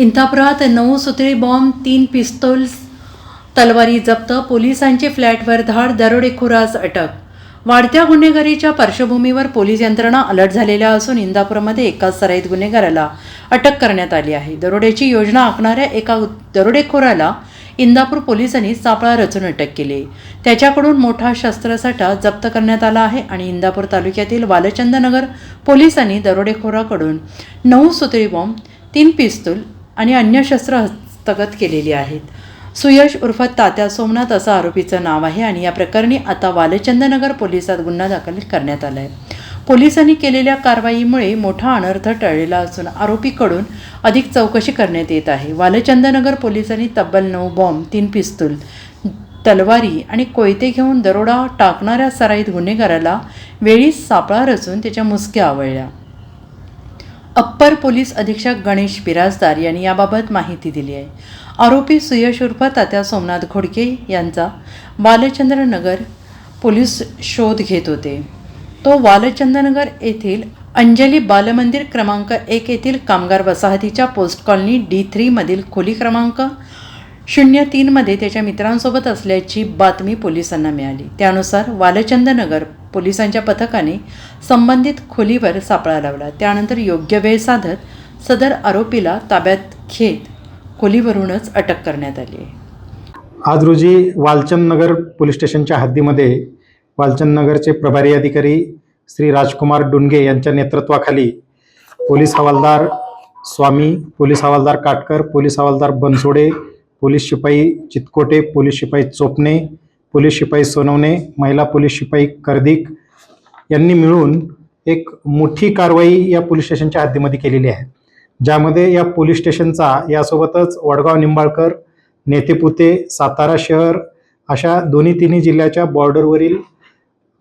इंथापुरात नऊ सुतळी बॉम्ब तीन पिस्तोल्स तलवारी जप्त पोलिसांची फ्लॅटवर धाड दरोडेखोरास अटक. वाढत्या गुन्हेगारीच्या पार्श्वभूमीवर पोलीस यंत्रणा अलर्ट झालेल्या असून इंदापूरमध्ये एका सराईत गुन्हेगाराला अटक करण्यात आली आहे. दरोड्याची योजना आखणाऱ्या एका दरोडेखोराला इंदापूर पोलिसांनी सापळा रचून अटक केली. त्याच्याकडून मोठा शस्त्रसाठा जप्त करण्यात आला आहे आणि इंदापूर तालुक्यातील वालचंदनगर पोलिसांनी दरोडेखोराकडून नऊ सुतळी बॉम्ब तीन पिस्तूल आणि अन्य शस्त्र हस्तगत केलेली आहेत. सुयश उर्फ तात्या सोमनाथ असं आरोपीचं नाव आहे आणि या प्रकरणी आता वालचंदनगर पोलिसात गुन्हा दाखल करण्यात आला आहे पोलिसांनी केलेल्या कारवाईमुळे मोठा अनर्थ टळलेला असून आरोपीकडून अधिक चौकशी करण्यात येत आहे. वालचंदनगर पोलिसांनी तब्बल नऊ बॉम्ब तीन पिस्तूल तलवारी आणि कोयते घेऊन दरोडा टाकणाऱ्या सराईत गुन्हेगाराला वेळीच सापळा रचून त्याच्या मुसक्या आवळल्या. अप्पर पोलीस अधीक्षक गणेश बिराजदार यांनी याबाबत माहिती दिली आहे. आरोपी सुयश उर्फ तात्या सोमनाथ घोडके यांचा बालचंद्रनगर पोलीस शोध घेत होते. तो बालचंद्रनगर येथील अंजली बालमंदिर क्रमांक एक येथील कामगार वसाहतीच्या पोस्ट कॉलनी डी थ्रीमधील खोली क्रमांक शून्य तीनमध्ये त्याच्या मित्रांसोबत असल्याची बातमी पोलिसांना मिळाली. त्यानुसार वालचंदनगर पोलिसांच्या पथकाने संबंधित खोलीवर सापळा लावला. त्यानंतर योग्य वेळ साधत सदर आरोपीला ताब्यात घेत खोलीवरूनच अटक करण्यात आली आज रोजी वालचंदनगर पोलीस स्टेशनच्या हद्दीमध्ये वालचंद नगरचे प्रभारी अधिकारी श्री राजकुमार डुंगे यांच्या नेतृत्वाखाली पोलीस हवालदार स्वामी पोलीस हवालदार काटकर पोलीस हवालदार बनसोडे पोलीस शिपाई चितकोटे पोलीस शिपाई चोपणे पोलीस शिपाई सोनवणे महिला पोलीस शिपाई कर्दिक यांनी मिळून एक मोठी कारवाई या पोलीस स्टेशनच्या हद्दीमध्ये केलेली आहे. ज्यामध्ये या पोलीस स्टेशनचा यासोबतच वडगाव निंबाळकर नेतेपुते सातारा शहर अशा दोन्ही तिन्ही जिल्ह्याच्या बॉर्डरवरील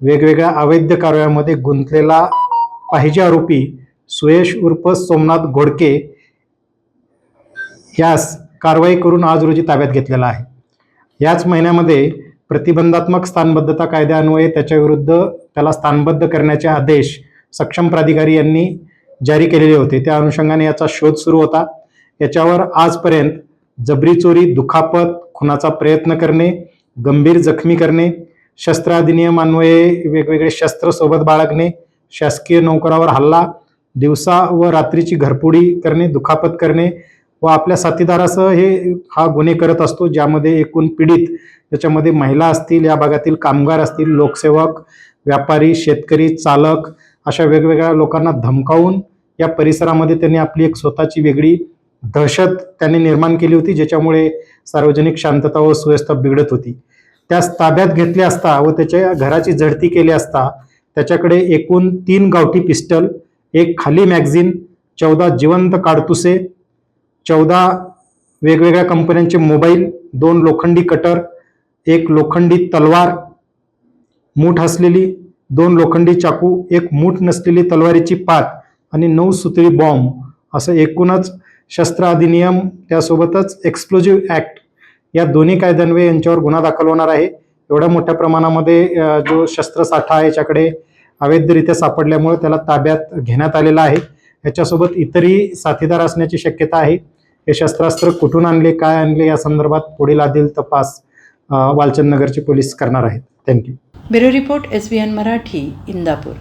वेगवेगळ्या अवैध कारवायांमध्ये गुंतलेला पाहिजे आरोपी सुयश उर्फ सोमनाथ घोडके यास कारवाई करून आज रोजी ताब्यात घेतलेला आहे. याच महिन्यामध्ये प्रतिबंधात्मक स्थानबद्धता कायद्यान्वये त्याच्याविरुद्ध त्याला स्थानबद्ध करण्याचे आदेश सक्षम प्राधिकारी यांनी जारी केलेले होते. त्या अनुषंगाने याचा शोध सुरू होता. याच्यावर आजपर्यंत जबरी चोरी दुखापत खुनाचा प्रयत्न करणे गंभीर जखमी करणे शस्त्र अधिनियमान्वये वेगवेगळे शस्त्र सोबत बाळगणे शासकीय नोकरावर हल्ला दिवसा व रात्रीची घरपुडी करणे दुखापत करणे व आपल्या साथीदारासह हे हा गुन्हे करत असतो ज्यामध्ये एकूण पीडित त्याच्यामध्ये महिला असतील या भागातील कामगार असतील लोकसेवक व्यापारी शेतकरी चालक अशा वेगवेगळ्या लोकांना धमकावून या परिसरामध्ये त्यांनी आपली एक स्वतःची वेगळी दहशत त्यांनी निर्माण केली होती ज्याच्यामुळे सार्वजनिक शांतता व सुव्यवस्था बिघडत होती. त्यास ताब्यात घेतले असता व त्याच्या घराची झडती केली असता त्याच्याकडे एकूण तीन गावठी पिस्टल एक खाली मॅगझिन चौदा जिवंत काडतुसे चौदा वेगवेगळ्या कंपन्यांचे मोबाईल दोन लोखंडी कटर एक लोखंडी तलवार मूठ असलेली दोन लोखंडी चाकू एक मूठ नसलेली तलवारीची पात आणि नऊ सुतळी बॉम्ब असं एकूणच शस्त्र अधिनियम त्यासोबतच एक्सप्लोजिव्ह ॲक्ट या दोन्ही कायद्यान्वये यांच्यावर गुन्हा दाखल होणार आहे. एवढ्या मोठ्या प्रमाणामध्ये जो शस्त्रसाठा आहे याच्याकडे अवैधरित्या सापडल्यामुळे त्याला ताब्यात घेण्यात आलेला आहे. याच्यासोबत इतरही साथीदार असण्याची शक्यता आहे. हे शस्त्रास्त्र कुठून आणले काय आणले या संदर्भात पुढील आदिल तपास वालचंद नगरचे पोलीस करणार आहेत. Thank you bureau report S B N Marathi Indapur.